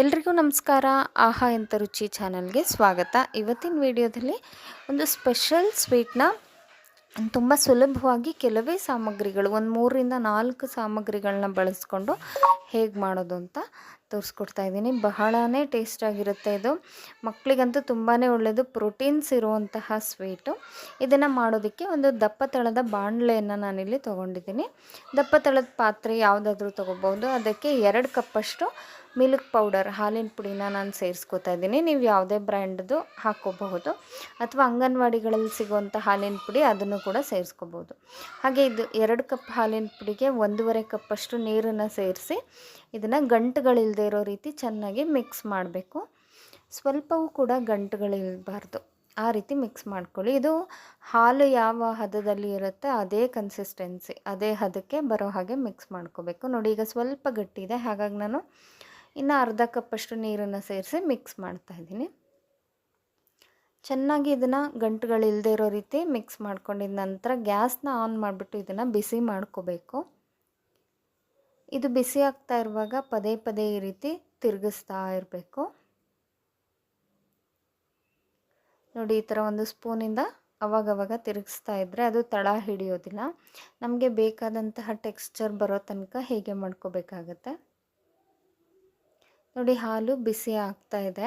ಎಲ್ರಿಗೂ ನಮಸ್ಕಾರ. ಆಹಾ ಎಂತ ರುಚಿ ಚಾನಲ್ಗೆ ಸ್ವಾಗತ. ಇವತ್ತಿನ ವಿಡಿಯೋದಲ್ಲಿ ಒಂದು ಸ್ಪೆಷಲ್ ಸ್ವೀಟ್ನ ತುಂಬ ಸುಲಭವಾಗಿ ಕೆಲವೇ ಸಾಮಗ್ರಿಗಳು, ಒಂದು ಮೂರರಿಂದ ನಾಲ್ಕು ಸಾಮಗ್ರಿಗಳನ್ನ ಬಳಸ್ಕೊಂಡು ಹೇಗೆ ಮಾಡೋದು ಅಂತ ತೋರಿಸ್ಕೊಡ್ತಾ ಇದ್ದೀನಿ. ಬಹಳನೇ ಟೇಸ್ಟಾಗಿರುತ್ತೆ ಇದು. ಮಕ್ಕಳಿಗಂತೂ ತುಂಬಾ ಒಳ್ಳೆಯದು ಪ್ರೋಟೀನ್ಸ್ ಇರುವಂತಹ ಸ್ವೀಟು. ಇದನ್ನು ಮಾಡೋದಕ್ಕೆ ಒಂದು ದಪ್ಪ ತಳದ ಬಾಣಲೆಯನ್ನು ನಾನಿಲ್ಲಿ ತೊಗೊಂಡಿದ್ದೀನಿ. ದಪ್ಪ ತಳದ ಪಾತ್ರೆ ಯಾವುದಾದ್ರೂ ತೊಗೋಬೋದು ಅದಕ್ಕೆ ಎರಡು ಕಪ್ಪಷ್ಟು ಮಿಲ್ಕ್ ಪೌಡರ್, ಹಾಲಿನ ಪುಡಿನ ನಾನು ಸೇರಿಸ್ಕೋತಾ ಇದ್ದೀನಿ. ನೀವು ಯಾವುದೇ ಬ್ರ್ಯಾಂಡ್ದು ಹಾಕ್ಕೋಬಹುದು. ಅಥವಾ ಅಂಗನವಾಡಿಗಳಲ್ಲಿ ಸಿಗುವಂಥ ಹಾಲಿನ ಪುಡಿ ಅದನ್ನು ಕೂಡ ಸೇರಿಸ್ಕೋಬೋದು ಹಾಗೆ ಇದು ಎರಡು ಕಪ್ ಹಾಲಿನ ಪುಡಿಗೆ ಒಂದೂವರೆ ಕಪ್ಪಷ್ಟು ನೀರನ್ನು ಸೇರಿಸಿ ಇದನ್ನು ಗಂಟುಗಳಿಲ್ಲದೆ ಇರೋ ರೀತಿ ಚೆನ್ನಾಗಿ ಮಿಕ್ಸ್ ಮಾಡಬೇಕು. ಸ್ವಲ್ಪವೂ ಕೂಡ ಗಂಟುಗಳಿರಬಾರ್ದು ಆ ರೀತಿ ಮಿಕ್ಸ್ ಮಾಡ್ಕೊಳ್ಳಿ. ಇದು ಹಾಲು ಯಾವ ಹದದಲ್ಲಿ ಇರುತ್ತೆ ಅದೇ ಕನ್ಸಿಸ್ಟೆನ್ಸಿ ಅದೇ ಹದಕ್ಕೆ ಬರೋ ಹಾಗೆ ಮಿಕ್ಸ್ ಮಾಡ್ಕೋಬೇಕು. ನೋಡಿ, ಈಗ ಸ್ವಲ್ಪ ಗಟ್ಟಿದೆ. ಹಾಗಾಗಿ ನಾನು ಇನ್ನು ಅರ್ಧ ಕಪ್ಪಷ್ಟು ನೀರನ್ನು ಸೇರಿಸಿ ಮಿಕ್ಸ್ ಮಾಡ್ತಾ ಇದ್ದೀನಿ. ಚೆನ್ನಾಗಿ ಇದನ್ನು ಗಂಟುಗಳಿಲ್ಲದೆ ಇರೋ ರೀತಿ ಮಿಕ್ಸ್ ಮಾಡ್ಕೊಂಡಿದ ನಂತರ ಗ್ಯಾಸ್ನ ಆನ್ ಮಾಡಿಬಿಟ್ಟು ಇದನ್ನು ಬಿಸಿ ಮಾಡ್ಕೋಬೇಕು. ಇದು ಬಿಸಿ ಆಗ್ತಾ ಇರುವಾಗ ಪದೇ ಪದೇ ಈ ರೀತಿ ತಿರುಗಿಸ್ತಾ ಇರಬೇಕು. ನೋಡಿ, ಈ ಥರ ಒಂದು ಸ್ಪೂನಿಂದ ಅವಾಗವಾಗ ತಿರುಗಿಸ್ತಾ ಇದ್ದರೆ ಅದು ತಳ ಹಿಡಿಯೋದಿಲ್ಲ. ನಮಗೆ ಬೇಕಾದಂತಹ ಟೆಕ್ಸ್ಚರ್ ಬರೋ ತನಕ ಹೀಗೆ ಮಾಡ್ಕೋಬೇಕಾಗತ್ತೆ. ನೋಡಿ ಹಾಲು ಬಿಸಿ ಆಗ್ತಾ ಇದೆ.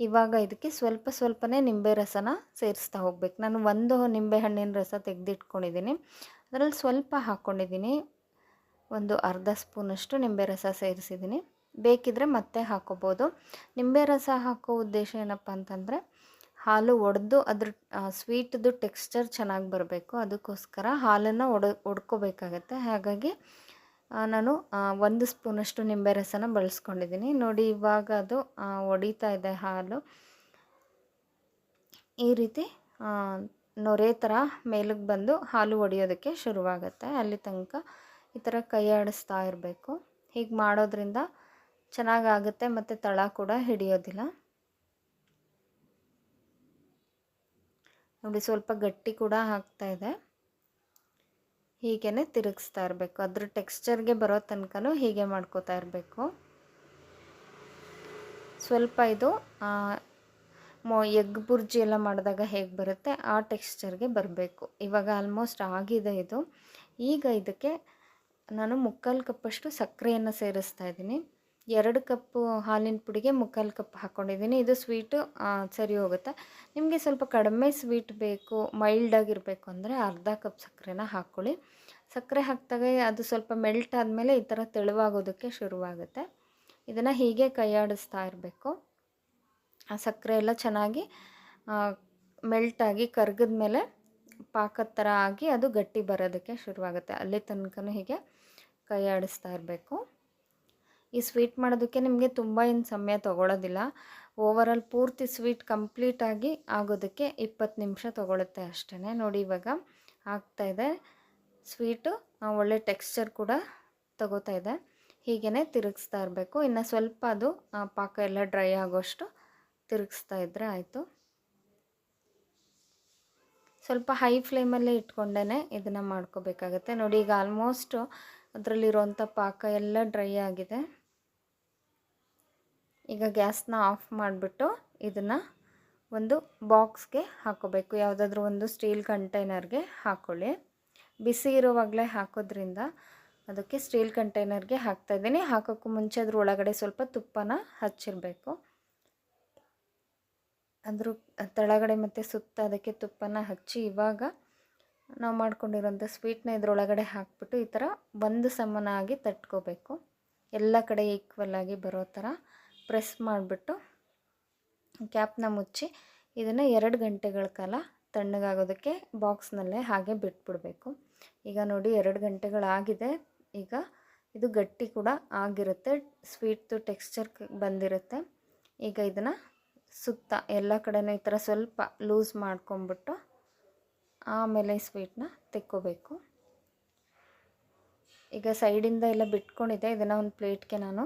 ಇವಾಗ ಇದಕ್ಕೆ ಸ್ವಲ್ಪ ಸ್ವಲ್ಪನೇ ನಿಂಬೆ ರಸನ ಸೇರಿಸ್ತಾ ಹೋಗ್ಬೇಕು. ನಾನು ಒಂದು ನಿಂಬೆ ಹಣ್ಣಿನ ರಸ ತೆಗೆದಿಟ್ಕೊಂಡಿದ್ದೀನಿ. ಅದರಲ್ಲಿ ಸ್ವಲ್ಪ ಹಾಕ್ಕೊಂಡಿದ್ದೀನಿ ಒಂದು ಅರ್ಧ ಸ್ಪೂನಷ್ಟು ನಿಂಬೆ ರಸ ಸೇರಿಸಿದ್ದೀನಿ. ಬೇಕಿದ್ರೆ ಮತ್ತೆ ಹಾಕೋಬೋದು. ನಿಂಬೆ ರಸ ಹಾಕೋ ಉದ್ದೇಶ ಏನಪ್ಪ ಅಂತಂದರೆ, ಹಾಲು ಒಡೆದು ಅದ್ರ ಸ್ವೀಟ್ದು ಟೆಕ್ಸ್ಚರ್ ಚೆನ್ನಾಗಿ ಬರಬೇಕು. ಅದಕ್ಕೋಸ್ಕರ ಹಾಲನ್ನು ಒಡ, ಒಡ್ಕೋಬೇಕಾಗತ್ತೆ. ಹಾಗಾಗಿ ನಾನು ಒಂದು ಸ್ಪೂನಷ್ಟು ನಿಂಬೆ ರಸನ ಬಳಸ್ಕೊಂಡಿದ್ದೀನಿ. ನೋಡಿ, ಇವಾಗ ಅದು ಒಡಿತಾ ಇದೆ ಹಾಲು. ಈ ರೀತಿ ನೊರೆ ಥರ ಮೇಲಕ್ಕೆ ಬಂದು ಹಾಲು ಒಡೆಯೋದಕ್ಕೆ ಶುರುವಾಗುತ್ತೆ. ಅಲ್ಲಿ ತನಕ ಈ ಥರ ಕೈ ಆಡಿಸ್ತಾ ಇರಬೇಕು. ಹೀಗೆ ಮಾಡೋದ್ರಿಂದ ಚೆನ್ನಾಗಾಗುತ್ತೆ ಮತ್ತು ತಳ ಕೂಡ ಹಿಡಿಯೋದಿಲ್ಲ. ನೋಡಿ, ಸ್ವಲ್ಪ ಗಟ್ಟಿ ಕೂಡ ಆಗ್ತಾ ಇದೆ. ಹೀಗೇ ತಿರುಗಿಸ್ತಾ ಇರಬೇಕು. ಅದ್ರ ಟೆಕ್ಸ್ಚರ್ಗೆ ಬರೋ ತನಕನೂ ಹೀಗೆ ಮಾಡ್ಕೋತಾ ಇರಬೇಕು. ಸ್ವಲ್ಪ ಇದು ಮೊ, ಎಗ್ ಬುರ್ಜಿ ಎಲ್ಲ ಮಾಡಿದಾಗ ಹೇಗೆ ಬರುತ್ತೆ ಆ ಟೆಕ್ಸ್ಚರ್ಗೆ ಬರಬೇಕು. ಇವಾಗ ಆಲ್ಮೋಸ್ಟ್ ಆಗಿದೆ ಇದು. ಈಗ ಇದಕ್ಕೆ ನಾನು ಮುಕ್ಕಾಲು ಕಪ್ಪಷ್ಟು ಸಕ್ಕರೆಯನ್ನು ಸೇರಿಸ್ತಾ ಇದ್ದೀನಿ. ಎರಡು ಕಪ್ಪು ಹಾಲಿನ ಪುಡಿಗೆ ಮುಕ್ಕಾಲು ಕಪ್ ಹಾಕ್ಕೊಂಡಿದ್ದೀನಿ. ಇದು ಸ್ವೀಟು ಸರಿ ಹೋಗುತ್ತೆ. ನಿಮಗೆ ಸ್ವಲ್ಪ ಕಡಿಮೆ ಸ್ವೀಟ್ ಬೇಕು ಮೈಲ್ಡಾಗಿರಬೇಕು ಅಂದರೆ ಅರ್ಧ ಕಪ್ ಸಕ್ಕರೆನ ಹಾಕ್ಕೊಳ್ಳಿ. ಸಕ್ಕರೆ ಹಾಕಿದಾಗ ಅದು ಸ್ವಲ್ಪ ಮೆಲ್ಟ್ ಆದಮೇಲೆ ಈ ಥರ ತೆಳುವಾಗೋದಕ್ಕೆ ಶುರುವಾಗುತ್ತೆ. ಇದನ್ನು ಹೀಗೆ ಕೈಯಾಡಿಸ್ತಾ ಇರಬೇಕು. ಆ ಸಕ್ಕರೆ ಎಲ್ಲ ಚೆನ್ನಾಗಿ ಮೆಲ್ಟಾಗಿ ಕರ್ಗದ ಮೇಲೆ ಪಾಕದ ಥರ ಆಗಿ ಅದು ಗಟ್ಟಿ ಬರೋದಕ್ಕೆ ಶುರುವಾಗುತ್ತೆ. ಅಲ್ಲಿ ತನಕ ಹೀಗೆ ಕೈಯಾಡಿಸ್ತಾ ಇರಬೇಕು. ಈ ಸ್ವೀಟ್ ಮಾಡೋದಕ್ಕೆ ನಿಮಗೆ ತುಂಬ ಏನು ಸಮಯ ತೊಗೊಳೋದಿಲ್ಲ. ಓವರಾಲ್ ಪೂರ್ತಿ ಸ್ವೀಟ್ ಕಂಪ್ಲೀಟಾಗಿ ಆಗೋದಕ್ಕೆ ಇಪ್ಪತ್ತು ನಿಮಿಷ ತೊಗೊಳುತ್ತೆ ಅಷ್ಟೇ ನೋಡಿ ಇವಾಗ ಆಗ್ತಾಯಿದೆ ಸ್ವೀಟು ಒಳ್ಳೆ ಟೆಕ್ಸ್ಚರ್ ಕೂಡ ತಗೋತಾ ಇದೆ. ಹೀಗೇ ತಿರುಗಿಸ್ತಾ ಇರಬೇಕು. ಇನ್ನು ಸ್ವಲ್ಪ ಅದು ಪಾಕ ಎಲ್ಲ ಡ್ರೈ ಆಗೋಷ್ಟು ತಿರುಗಿಸ್ತಾ ಇದ್ದರೆ ಆಯಿತು. ಸ್ವಲ್ಪ ಹೈ ಫ್ಲೇಮಲ್ಲೇ ಇಟ್ಕೊಂಡೇ ಇದನ್ನು ಮಾಡ್ಕೋಬೇಕಾಗತ್ತೆ. ನೋಡಿ ಈಗ ಆಲ್ಮೋಸ್ಟು ಅದರಲ್ಲಿರುವಂಥ ಪಾಕ ಎಲ್ಲ ಡ್ರೈ ಆಗಿದೆ. ಈಗ ಗ್ಯಾಸ್ನ ಆಫ್ ಮಾಡಿಬಿಟ್ಟು ಇದನ್ನು ಒಂದು ಬಾಕ್ಸ್ಗೆ ಹಾಕೋಬೇಕು. ಯಾವುದಾದ್ರೂ ಒಂದು ಸ್ಟೀಲ್ ಕಂಟೈನರ್ಗೆ ಹಾಕ್ಕೊಳ್ಳಿ ಬಿಸಿ ಇರುವಾಗಲೇ ಹಾಕೋದ್ರಿಂದ ಅದಕ್ಕೆ ಸ್ಟೀಲ್ ಕಂಟೈನರ್ಗೆ ಹಾಕ್ತಾಯಿದ್ದೀನಿ ಹಾಕೋಕ್ಕೂ ಮುಂಚೆ ಅದ್ರ ಒಳಗಡೆ ಸ್ವಲ್ಪ ತುಪ್ಪನ ಹಚ್ಚಿರಬೇಕು. ಅದ್ರ ತಳಗಡೆ ಮತ್ತು ಸುತ್ತ ಅದಕ್ಕೆ ತುಪ್ಪನ ಹಚ್ಚಿ ಇವಾಗ ನಾವು ಮಾಡ್ಕೊಂಡಿರೋಂಥ ಸ್ವೀಟ್ನ ಇದ್ರೊಳಗಡೆ ಹಾಕ್ಬಿಟ್ಟು ಈ ಥರ ಒಂದು ಸಮನಾಗಿ ತಟ್ಕೋಬೇಕು. ಎಲ್ಲ ಕಡೆ ಈಕ್ವಲ್ ಆಗಿ ಬರೋ ಥರ ಪ್ರೆಸ್ ಮಾಡಿಬಿಟ್ಟು ಕ್ಯಾಪ್ನ ಮುಚ್ಚಿ ಇದನ್ನು ಎರಡು ಗಂಟೆಗಳ ಕಾಲ ತಣ್ಣಗಾಗೋದಕ್ಕೆ ಬಾಕ್ಸ್ನಲ್ಲೇ ಹಾಗೆ ಬಿಟ್ಬಿಡಬೇಕು. ಈಗ ನೋಡಿ ಎರಡು ಗಂಟೆಗಳಾಗಿದೆ ಈಗ ಇದು ಗಟ್ಟಿ ಕೂಡ ಆಗಿರುತ್ತೆ. ಸ್ವೀಟ್ದು ಟೆಕ್ಸ್ಚರ್ ಬಂದಿರುತ್ತೆ. ಈಗ ಇದನ್ನು ಸುತ್ತ ಎಲ್ಲ ಕಡೆನೂ ಈ ಥರ ಸ್ವಲ್ಪ ಲೂಸ್ ಮಾಡ್ಕೊಂಬಿಟ್ಟು ಆಮೇಲೆ ಸ್ವೀಟ್ನ ತೆಕ್ಕೋಬೇಕು. ಈಗ ಸೈಡಿಂದ ಎಲ್ಲ ಬಿಟ್ಕೊಂಡಿದೆ ಇದನ್ನು ಒಂದು ಪ್ಲೇಟ್ಗೆ ನಾನು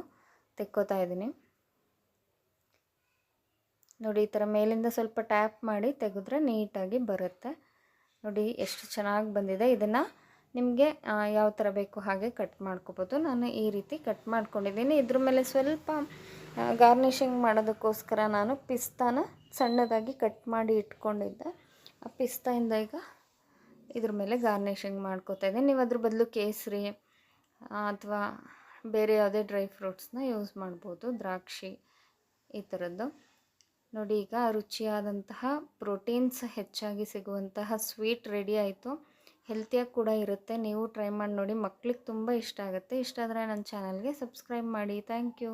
ತೆಕ್ಕೋತಾ ಇದ್ದೀನಿ. ನೋಡಿ, ಈ ಥರ ಮೇಲಿಂದ ಸ್ವಲ್ಪ ಟ್ಯಾಪ್ ಮಾಡಿ ತೆಗೆದ್ರೆ ನೀಟಾಗಿ ಬರುತ್ತೆ. ನೋಡಿ, ಎಷ್ಟು ಚೆನ್ನಾಗಿ ಬಂದಿದೆ. ಇದನ್ನು ನಿಮಗೆ ಯಾವ ಥರ ಬೇಕು ಹಾಗೆ ಕಟ್ ಮಾಡ್ಕೋಬೋದು. ನಾನು ಈ ರೀತಿ ಕಟ್ ಮಾಡ್ಕೊಂಡಿದ್ದೀನಿ. ಇದ್ರ ಮೇಲೆ ಸ್ವಲ್ಪ ಗಾರ್ನಿಷಿಂಗ್ ಮಾಡೋದಕ್ಕೋಸ್ಕರ ನಾನು ಪಿಸ್ತಾನ ಸಣ್ಣದಾಗಿ ಕಟ್ ಮಾಡಿ ಇಟ್ಕೊಂಡಿದ್ದೆ. ಆ ಪಿಸ್ತಾಯಿಂದ ಈಗ ಇದ್ರ ಮೇಲೆ ಗಾರ್ನಿಷಿಂಗ್ ಮಾಡ್ಕೋತಾ ಇದ್ದೀನಿ. ನೀವು ಅದ್ರ ಬದಲು ಕೇಸರಿ ಅಥವಾ ಬೇರೆ ಯಾವುದೇ ಡ್ರೈ ಫ್ರೂಟ್ಸ್ನ ಯೂಸ್ ಮಾಡ್ಬೋದು. ದ್ರಾಕ್ಷಿ ಈ ಥರದ್ದು ನೋಡಿ, ಈಗ ರುಚಿಯಾದಂತಹ ಪ್ರೋಟೀನ್ಸ್ ಹೆಚ್ಚಾಗಿ ಸಿಗುವಂತಹ ಸ್ವೀಟ್ ರೆಡಿ ಆಯಿತು. ಹೆಲ್ತಿಯಾಗಿ ಕೂಡ ಇರುತ್ತೆ. ನೀವು ಟ್ರೈ ಮಾಡಿ ನೋಡಿ. ಮಕ್ಳಿಗೆ ತುಂಬ ಇಷ್ಟ ಆಗುತ್ತೆ. ಇಷ್ಟ ಆದರೆ ನನ್ನ ಚಾನಲ್ಗೆ ಸಬ್ಸ್ಕ್ರೈಬ್ ಮಾಡಿ. Thank you.